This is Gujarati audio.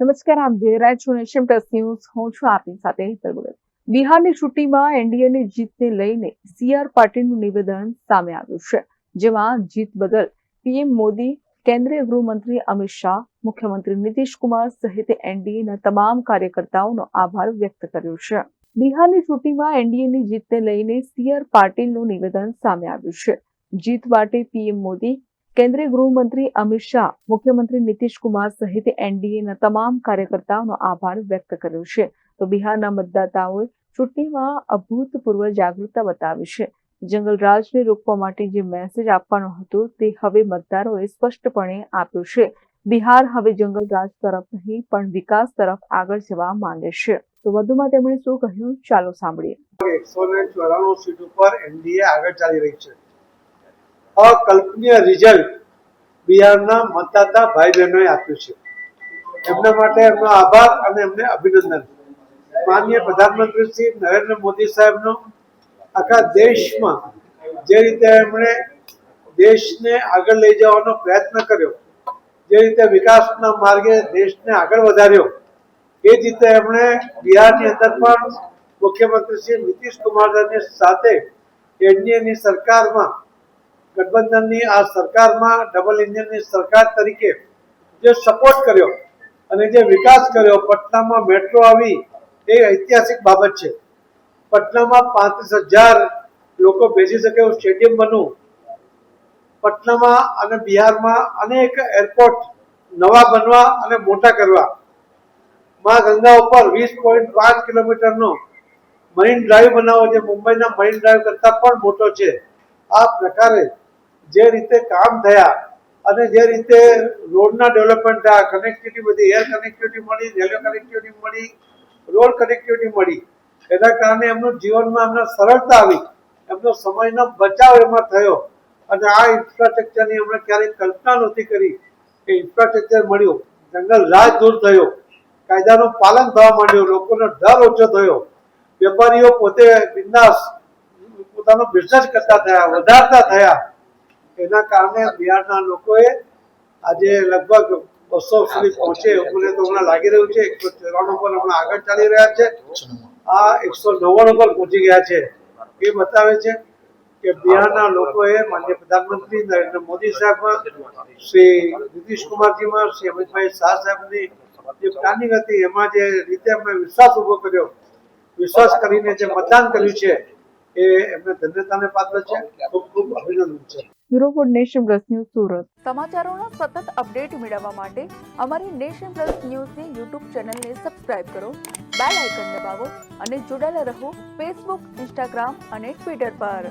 નમસ્કાર, આપ જોઈ રહ્યા છો નેશન ન્યૂઝ. હું છું આપની સાથે હેતલ બોલે બિહારની ચૂંટણીમાં એનડીએની જીતને લઈને સીઆર પાટીલનું નિવેદન સામે આવ્યું છે, જેમાં જીત બદલ પીએમ મોદી, કેન્દ્રીય ગૃહમંત્રી અમિત શાહ, મુખ્યમંત્રી નીતિશ કુમાર સહિત એનડીએના તમામ કાર્યકર્તાઓનો આભાર વ્યક્ત કર્યો છે. બિહારની ચૂંટણીમાં એનડીએની જીતને લઈને સીઆર પાટીલનું નિવેદન સામે આવ્યું છે. જીત માટે પીએમ મોદી કેન્દ્રીય ગૃહમંત્રી અમિત શાહ, મુખ્યમંત્રી નીતિશ કુમાર સહિત એનડીએના તમામ કાર્યકર્તાઓનો આભાર વ્યક્ત કર્યો છે. તો બિહારના મતદાતાઓએ ચૂંટણીમાં અભૂતપૂર્વ જાગૃતતા બતાવી છે. જંગલરાજને રોકવા માટે જે મેસેજ આપવાનો હતો તે હવે મતદારોએ સ્પષ્ટપણે આપ્યો છે. બિહાર હવે જંગલરાજ તરફ નહીં, પણ વિકાસ તરફ આગળ જવા માંગે છે. તો વધુમાં તેમણે શું કહ્યું? ચાલો સાંભળીએ. એકસો ચોરાણું સીટ ઉપર એનડીએ આગળ ચાલી રહી છે. અકલ્પનીય રિઝલ્ટ બિહારના મતદાતા ભાઈ બહેનોએ આપ્યું છે. એમના માટે એમનો આભાર અને એમને અભિનંદન. માનનીય પ્રધાનમંત્રી શ્રી નરેન્દ્ર મોદી સાહેબનો આખા દેશમાં જે રીતે એમણે દેશને આગળ લઈ જવાનો પ્રયત્ન કર્યો, જે રીતે વિકાસના માર્ગે દેશને આગળ વધાર્યો, એ જ રીતે એમણે બિહારની અંદર પણ મુખ્યમંત્રી શ્રી નીતિશ કુમારની સાથે એનડીએની સરકારમાં ગઠબંધનની આ સરકારમાં ડબલ ઇન્જિનની સરકાર તરીકે જે સપોર્ટ કર્યો અને જે વિકાસ કર્યો, પટનામાં મેટ્રો આવી, એ ઐતિહાસિક બાબત છે. પટનામાં પાંત્રીસ હજાર લોકો બેસી શકે એવું સ્ટેડિયમ બનવું પટનામાં અને બિહારમાં અનેક એરપોર્ટ નવા બનવા અને મોટા કરવા. માં ગંગા ઉપર વીસ પોઈન્ટ પાંચ કિલોમીટરનો મરીન ડ્રાઈવ બનાવો, જે મુંબઈના મરીન ડ્રાઈવ કરતાં પણ મોટો છે. આ પ્રકારે જે રીતે કામ થયા અને જે રીતે રોડના ડેવલપમેન્ટ થયા કનેક્ટિવિટી બધી એર કનેક્ટિવિટી મળી રેલવે કનેક્ટિવિટી મળી રોડ કનેક્ટિવિટી મળી, એના કારણે એમનું જીવનમાં એમને સરળતા આવી, એમનો સમયનો બચાવ એમાં થયો અને આ ઇન્ફ્રાસ્ટ્રક્ચરની એમણે ક્યારેય કલ્પના નહોતી કરી કે ઇન્ફ્રાસ્ટ્રક્ચર મળ્યું, જંગલ રાજ દૂર થયો, કાયદાનું પાલન થવા માંડ્યું, લોકોનો ડર ઓછો થયો, વેપારીઓ પોતે બિંદાસ પોતાનો બિઝનેસ કરતા થયા, વધારતા થયા, એના કારણે બિહારના લોકોએ આજે લગભગ બસો સુધી પહોંચે એવું તો હમણાં લાગી રહ્યું છે. એકસો ચોરાણું પર હમણાં આગળ ચાલી રહ્યા છે. આ એકસો નવ્વાણું પર પહોંચી ગયા છે. એ બતાવે છે કે બિહારના લોકોએ માન્ય પ્રધાનમંત્રી નરેન્દ્ર મોદી સાહેબમાં, શ્રી નીતિશ કુમારજીમાં, શ્રી અમિતભાઈ શાહ સાહેબની જે પ્લાનિંગ હતી, એમાં જે રીતે અમે વિશ્વાસ ઊભો કર્યો, વિશ્વાસ કરીને જે મતદાન કર્યું છે એ એમને ધન્યતાને પાત્ર છે. ખૂબ ખૂબ અભિનંદન છે. Bureau for Nation Plus news Surat. સમાચારોના સતત અપડેટ મેળવવા માટે અમારી નેશન પ્લસ ન્યૂઝની યુટ્યુબ ચેનલને સબસ્ક્રાઇબ કરો બેલ આઇકન દબાવો અને જોડાયેલા રહો ફેસબુક ઇન્સ્ટાગ્રામ અને ટ્વિટર પર.